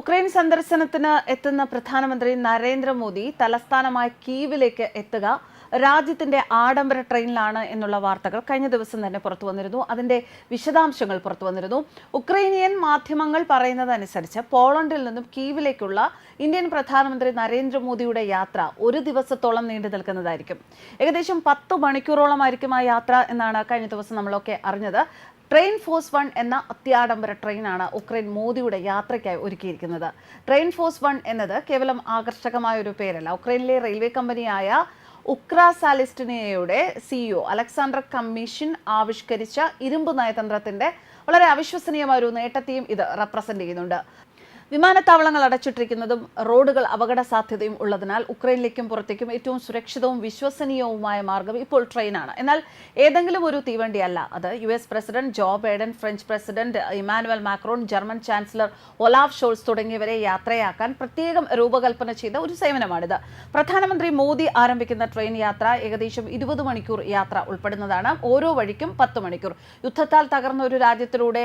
Ukraine സന്ദർശനത്തിന് എത്തുന്ന പ്രധാനമന്ത്രി നരേന്ദ്രമോദി തലസ്ഥാനമായ കീവിലേക്ക് എത്തുക രാജ്യത്തിന്റെ ആഡംബര ട്രെയിനിലാണ് എന്നുള്ള വാർത്തകൾ കഴിഞ്ഞ ദിവസം തന്നെ പുറത്തു വന്നിരുന്നു. അതിന്റെ വിശദാംശങ്ങൾ പുറത്തു വന്നിരുന്നു. ഉക്രൈനിയൻ മാധ്യമങ്ങൾ പറയുന്നതനുസരിച്ച് പോളണ്ടിൽ നിന്നും കീവിലേക്കുള്ള ഇന്ത്യൻ പ്രധാനമന്ത്രി നരേന്ദ്രമോദിയുടെ യാത്ര ഒരു ദിവസത്തോളം നീണ്ടു നിൽക്കുന്നതായിരിക്കും. ഏകദേശം പത്ത് മണിക്കൂറോളമായിരിക്കും ആ യാത്ര എന്നാണ് കഴിഞ്ഞ ദിവസം നമ്മളൊക്കെ അറിഞ്ഞത്. ട്രെയിൻ ഫോഴ്സ് വൺ എന്ന അത്യാഡംബര ട്രെയിനാണ് ഉക്രൈൻ മോദിയുടെ യാത്രയ്ക്കായി ഒരുക്കിയിരിക്കുന്നത്. ട്രെയിൻ ഫോഴ്സ് വൺ എന്നത് കേവലം ആകർഷകമായ ഒരു പേരല്ല. ഉക്രൈനിലെ റെയിൽവേ കമ്പനിയായ ഉക്ര സാലിസ്റ്റിനിയയുടെ സിഇഒ അലക്സാണ്ടർ കമ്മീഷൻ ആവിഷ്കരിച്ച ഇരുമ്പ് നയതന്ത്രത്തിന്റെ വളരെ അവിശ്വസനീയമായ ഒരു നേട്ടത്തെയും ഇത് റെപ്രസെന്റ് ചെയ്യുന്നുണ്ട്. വിമാനത്താവളങ്ങൾ അടച്ചിട്ടിരിക്കുന്നതും റോഡുകൾ അപകട സാധ്യതയും ഉള്ളതിനാൽ ഉക്രൈനിലേക്കും പുറത്തേക്കും ഏറ്റവും സുരക്ഷിതവും വിശ്വസനീയവുമായ മാർഗം ഇപ്പോൾ ട്രെയിനാണ്. എന്നാൽ ഏതെങ്കിലും ഒരു തീവണ്ടിയല്ല. അത് U S president Joe Biden French president Emmanuel Macron German chancellor Olaf Scholz തുടങ്ങിയവരെ യാത്രയാക്കാൻ പ്രത്യേകം രൂപകൽപ്പന ചെയ്ത ഒരു സേവനമാണിത്. പ്രധാനമന്ത്രി മോദി ആരംഭിക്കുന്ന ട്രെയിൻ യാത്ര ഏകദേശം ഇരുപത് മണിക്കൂർ യാത്ര ഉൾപ്പെടുന്നതാണ്. ഓരോ വഴിക്കും പത്ത് മണിക്കൂർ. യുദ്ധത്താൽ തകർന്ന ഒരു രാജ്യത്തിലൂടെ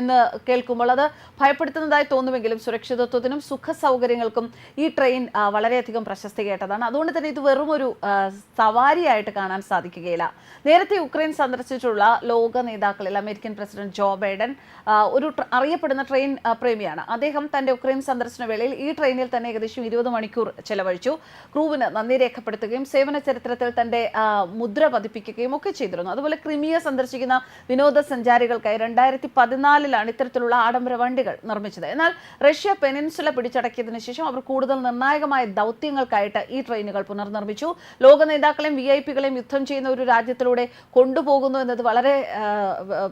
എന്ന് കേൾക്കുമ്പോൾ അത് ഭയപ്പെടുത്തുന്നതായി തോന്നുമെങ്കിലും സുരക്ഷിതത്വത്തിനും സുഖ സൗകര്യങ്ങൾക്കും ഈ ട്രെയിൻ വളരെയധികം പ്രശസ്തി കേട്ടതാണ് അതുകൊണ്ട് തന്നെ ഇത് വെറും ഒരു സവാരിയായിട്ട് കാണാൻ സാധിക്കുകയില്ല. നേരത്തെ യുക്രൈൻ സന്ദർശിച്ചിട്ടുള്ള ലോക നേതാക്കളിൽ അമേരിക്കൻ പ്രസിഡന്റ് ജോ ബൈഡൻ ഒരു അറിയപ്പെടുന്ന ട്രെയിൻ പ്രേമിയാണ്. അദ്ദേഹം തന്റെ ഉക്രൈൻ സന്ദർശന വേളയിൽ ഈ ട്രെയിനിൽ തന്നെ ഏകദേശം ഇരുപത് മണിക്കൂർ ചെലവഴിച്ചു. ക്രൂവിന് നന്ദി രേഖപ്പെടുത്തുകയും സേവന ചരിത്രത്തിൽ തന്റെ മുദ്ര പതിപ്പിക്കുകയും ഒക്കെ ചെയ്തിരുന്നു. അതുപോലെ ക്രിമിയ സന്ദർശിക്കുന്ന വിനോദസഞ്ചാരികൾക്കായി രണ്ടായിരത്തി പതിനാലിലാണ് ഇത്തരത്തിലുള്ള ആഡംബര വണ്ടികൾ നിർമ്മിച്ചത്. എന്നാൽ റഷ്യ പെനിൻസുല പിടിച്ചടക്കിയതിനു ശേഷം അവർ കൂടുതൽ നിർണായകമായ ദൗത്യങ്ങൾക്കായിട്ട് ഈ ട്രെയിനുകൾ പുനർനിർമ്മിച്ചു. ലോക നേതാക്കളെയും വി ഐ പികളെയും യുദ്ധം ചെയ്യുന്ന ഒരു രാജ്യത്തിലൂടെ കൊണ്ടുപോകുന്നു എന്നത് വളരെ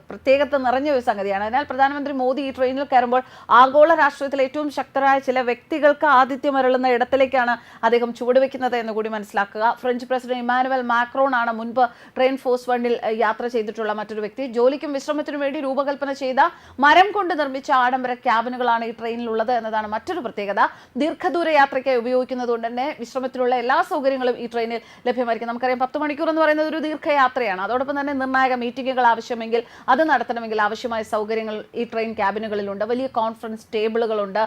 പ്രത്യേകത നിറഞ്ഞ ഒരു സംഗതിയാണ്. അതിനാൽ പ്രധാനമന്ത്രി മോദി ഈ ട്രെയിനിൽ കയറുമ്പോൾ ആഗോള രാഷ്ട്രീയത്തിൽ ഏറ്റവും ശക്തരായ ചില വ്യക്തികൾക്ക് ആതിഥ്യം അരുളുന്ന ഇടത്തിലേക്കാണ് അദ്ദേഹം ചുവടുവെക്കുന്നത് എന്ന് കൂടി മനസ്സിലാക്കുക. ഫ്രഞ്ച് പ്രസിഡന്റ് ഇമാനുവൽ മാക്രോൺ ആണ് മുൻപ് ട്രെയിൻ ഫോഴ്സ് വണ്ണിൽ യാത്ര ചെയ്തിട്ടുള്ള മറ്റൊരു വ്യക്തി. ജോലിക്കും വിശ്രമത്തിനും വേണ്ടി രൂപകൽപ്പന ചെയ്ത മരം കൊണ്ട് നിർമ്മിച്ച ആഡംബര ക്യാബിനുകളാണ് ഈ ട്രെയിനിലുള്ളത് എന്നതാണ് മറ്റൊരു പ്രത്യേകത. ദീർഘദൂര യാത്രയ്ക്കായി ഉപയോഗിക്കുന്നതുകൊണ്ട് തന്നെ വിശ്രമത്തിലുള്ള എല്ലാ സൗകര്യങ്ങളും ഈ ട്രെയിനിൽ ലഭ്യമായിരിക്കും. നമുക്കറിയാം പത്ത് മണിക്കൂർ എന്ന് പറയുന്നത് ഒരു ദീർഘയാത്രയാണ്. അതോടൊപ്പം തന്നെ നിർണായക മീറ്റിംഗുകൾ ആവശ്യമെങ്കിൽ അത് നടത്തണമെങ്കിൽ ആവശ്യമായ സൗകര്യങ്ങൾ ഈ ട്രെയിൻ ക്യാബിനുകളിലുണ്ട്. വലിയ കോൺഫറൻസ് ടേബിളുകളുണ്ട്.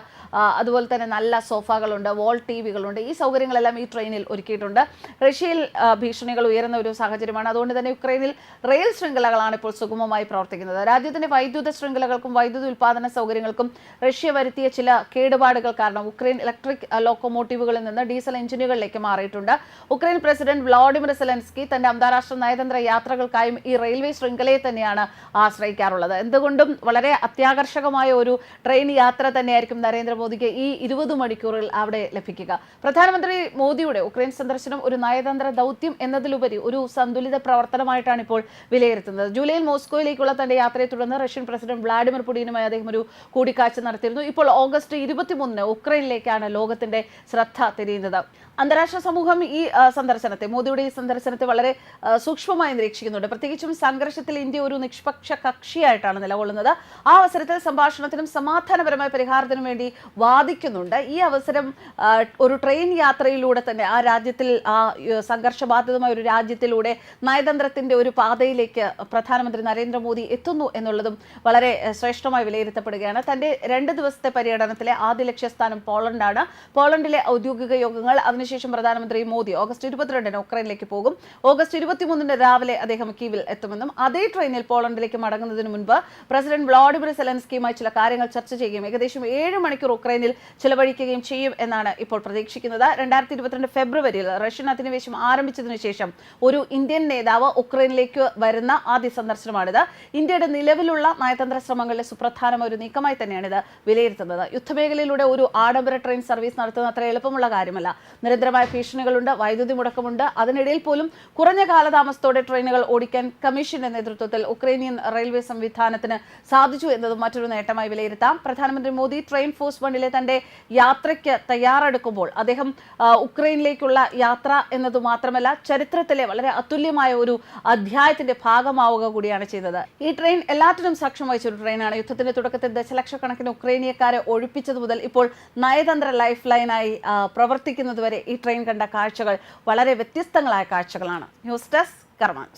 അതുപോലെ തന്നെ നല്ല സോഫകളുണ്ട് വോൾ ടി വികളുണ്ട് ഈ സൗകര്യങ്ങളെല്ലാം ഈ ട്രെയിനിൽ ഒരുക്കിയിട്ടുണ്ട്. റഷ്യയിൽ ഭീഷണികൾ ഉയരുന്ന ഒരു സാഹചര്യമാണ്. അതുകൊണ്ട് തന്നെ യുക്രൈനിൽ റെയിൽ ശൃംഖലകളാണ് ഇപ്പോൾ സുഗമമായി പ്രവർത്തിക്കുന്നത്. രാജ്യത്തിന്റെ വൈദ്യുത ശൃംഖലകൾക്കും വൈദ്യുതി ഉൽപ്പാദന സൗകര്യങ്ങൾക്കും റഷ്യ വരുത്തിയ ചില കേടുപാടുകൾ കാരണം ഉക്രൈൻ ഇലക്ട്രിക് ലോക്കോമോട്ടീവുകളിൽ നിന്ന് ഡീസൽ എഞ്ചിനുകളിലേക്ക് മാറിയിട്ടുണ്ട്. ഉക്രൈൻ പ്രസിഡന്റ് വ്ളാഡിമിർ സെലൻസ്കി തന്റെ അന്താരാഷ്ട്ര നയതന്ത്ര യാത്രകൾക്കായും ഈ റെയിൽവേ ശൃംഖലയെ തന്നെയാണ് ആശ്രയിക്കാറുള്ളത്. എന്തുകൊണ്ടും വളരെ അത്യാകർഷകമായ ഒരു ട്രെയിൻ യാത്ര തന്നെയായിരിക്കും നരേന്ദ്രമോദിക്ക് ഈ ഇരുപത് മണിക്കൂറിൽ അവിടെ ലഭിക്കുക. പ്രധാനമന്ത്രി മോദിയുടെ ഉക്രൈൻ സന്ദർശനം ഒരു നയതന്ത്ര ദൗത്യം എന്നതിലുപരി ഒരു സന്തുലിത പ്രവർത്തനമായിട്ടാണ് ഇപ്പോൾ വിലയിരുത്തുന്നത്. ജൂലൈയിൽ മോസ്കോയിലേക്കുള്ള തന്റെ യാത്രയെ തുടർന്ന് റഷ്യൻ പ്രസിഡന്റ് വ്ളാഡിമിർ പുടിനുമായി അദ്ദേഹം ഒരു കൂടിക്കാഴ്ച നടത്തിയിരുന്നു. ഇപ്പോൾ ഓഗസ്റ്റ് ഇരുപത്തിമൂന്നിന് ഉക്രൈനിലേക്കാണ് ലോകത്തിന്റെ ശ്രദ്ധ തിരിയുന്നത്. അന്താരാഷ്ട്ര സമൂഹം ഈ സന്ദർശനത്തെ മോദിയുടെ ഈ സന്ദർശനത്തെ വളരെ സൂക്ഷ്മമായി നിരീക്ഷിക്കുന്നുണ്ട്. പ്രത്യേകിച്ചും സംഘർഷത്തിൽ ഇന്ത്യ ഒരു നിഷ്പക്ഷ കക്ഷിയായിട്ടാണ് നിലകൊള്ളുന്നത്. ആ അവസരത്തിൽ സംഭാഷണത്തിനും സമാധാനപരമായ പരിഹാരത്തിനും വേണ്ടി വാദിക്കുന്നുണ്ട്. ഈ അവസരം ഒരു ട്രെയിൻ യാത്രയിലൂടെ തന്നെ ആ രാജ്യത്തിൽ ആ സംഘർഷബാധിതമായ ഒരു രാജ്യത്തിലൂടെ നയതന്ത്രത്തിന്റെ ഒരു പാതയിലേക്ക് പ്രധാനമന്ത്രി നരേന്ദ്രമോദി എത്തുന്നു എന്നുള്ളതും വളരെ ശ്രേഷ്ഠമായി വിലയിരുത്തപ്പെടുകയാണ്. തന്റെ രണ്ട് ദിവസത്തെ പര്യടനത്തിലെ ആദ്യ ലക്ഷ്യസ്ഥാനം പോളണ്ടാണ്. പോളണ്ടിലെ ഔദ്യോഗിക യോഗങ്ങൾ അതിനുശേഷം പ്രധാനമന്ത്രി മോദി ഓഗസ്റ്റ് ഇരുപത്തിരണ്ടിന് ഉക്രൈനിലേക്ക് പോകും. ഓഗസ്റ്റ് ഇരുപത്തിമൂന്നിന് രാവിലെ അദ്ദേഹം കീവിൽ എത്തുമെന്നും അതേ ട്രെയിനിൽ പോളണ്ടിലേക്ക് മടങ്ങുന്നതിന് മുൻപ് പ്രസിഡന്റ് വ്ളാഡിമിർ സെലൻസ്കിയുമായി ചില കാര്യങ്ങൾ ചർച്ച ചെയ്യുകയും ഏകദേശം ഏഴ് മണിക്കൂർ ഉക്രൈനിൽ ചിലവഴിക്കുകയും ചെയ്യും എന്നാണ് ഇപ്പോൾ പ്രതീക്ഷിക്കുന്നത്. രണ്ടായിരത്തി ഇരുപത്തിരണ്ട് ഫെബ്രുവരിയിൽ റഷ്യൻ അധിനിവേശം ആരംഭിച്ചതിനു ശേഷം ഒരു ഇന്ത്യൻ നേതാവ് ഉക്രൈനിലേക്ക് വരുന്ന ആദ്യ സന്ദർശനമാണിത്. ഇന്ത്യയുടെ നിലവിലുള്ള നയതന്ത്ര ശ്രമങ്ങളുടെ സുപ്രധാന ഒരു നീക്കമായി തന്നെയാണ് ഇത് വിലയിരുത്തുന്നത്. യുദ്ധമേഖലയിലൂടെ ഒരു ആഡംബര ട്രെയിൻ സർവീസ് നടത്തുന്ന അത്ര എളുപ്പമുള്ള കാര്യമല്ല. നിരന്തരമായ ഭീഷണികളുണ്ട് വൈദ്യുതി മുടക്കമുണ്ട്. അതിനിടയിൽ പോലും കുറഞ്ഞ കാലതാമസത്തോടെ ട്രെയിനുകൾ ഓടിക്കാൻ കമ്മീഷന്റെ നേതൃത്വത്തിൽ ഉക്രൈനിയൻ റെയിൽവേ സംവിധാനത്തിന് സാധിച്ചു എന്നതും മറ്റൊരു നേട്ടമായി വിലയിരുത്താം. പ്രധാനമന്ത്രി മോദി ട്രെയിൻ ഫോഴ്സ് വണ്ണിലെ തന്റെ യാത്രയ്ക്ക് തയ്യാറെടുക്കുമ്പോൾ അദ്ദേഹം ഉക്രൈനിലേക്കുള്ള യാത്ര എന്നത് മാത്രമല്ല ചരിത്രത്തിലെ വളരെ അതുല്യമായ ഒരു അധ്യായത്തിന്റെ ഭാഗമാവുക കൂടിയാണ് ചെയ്തത്. ഈ ട്രെയിൻ എല്ലാറ്റിനും സാക്ഷ്യം വഹിച്ച ഒരു ട്രെയിനാണ്. യുദ്ധത്തിന്റെ തുടക്കത്തിൽ ദശലക്ഷക്കണക്കിന് ഉക്രൈനിയക്കാരെ ഒഴിപ്പിച്ചത് മുതൽ ഇപ്പോൾ നയതന്ത്ര ലൈഫ് ലൈനായി പ്രവർത്തിക്കുന്നതുവരെ ഈ ട്രെയിൻ കണ്ട കാഴ്ചകൾ വളരെ വ്യത്യസ്തങ്ങളായ കാഴ്ചകളാണ്. News desk Karman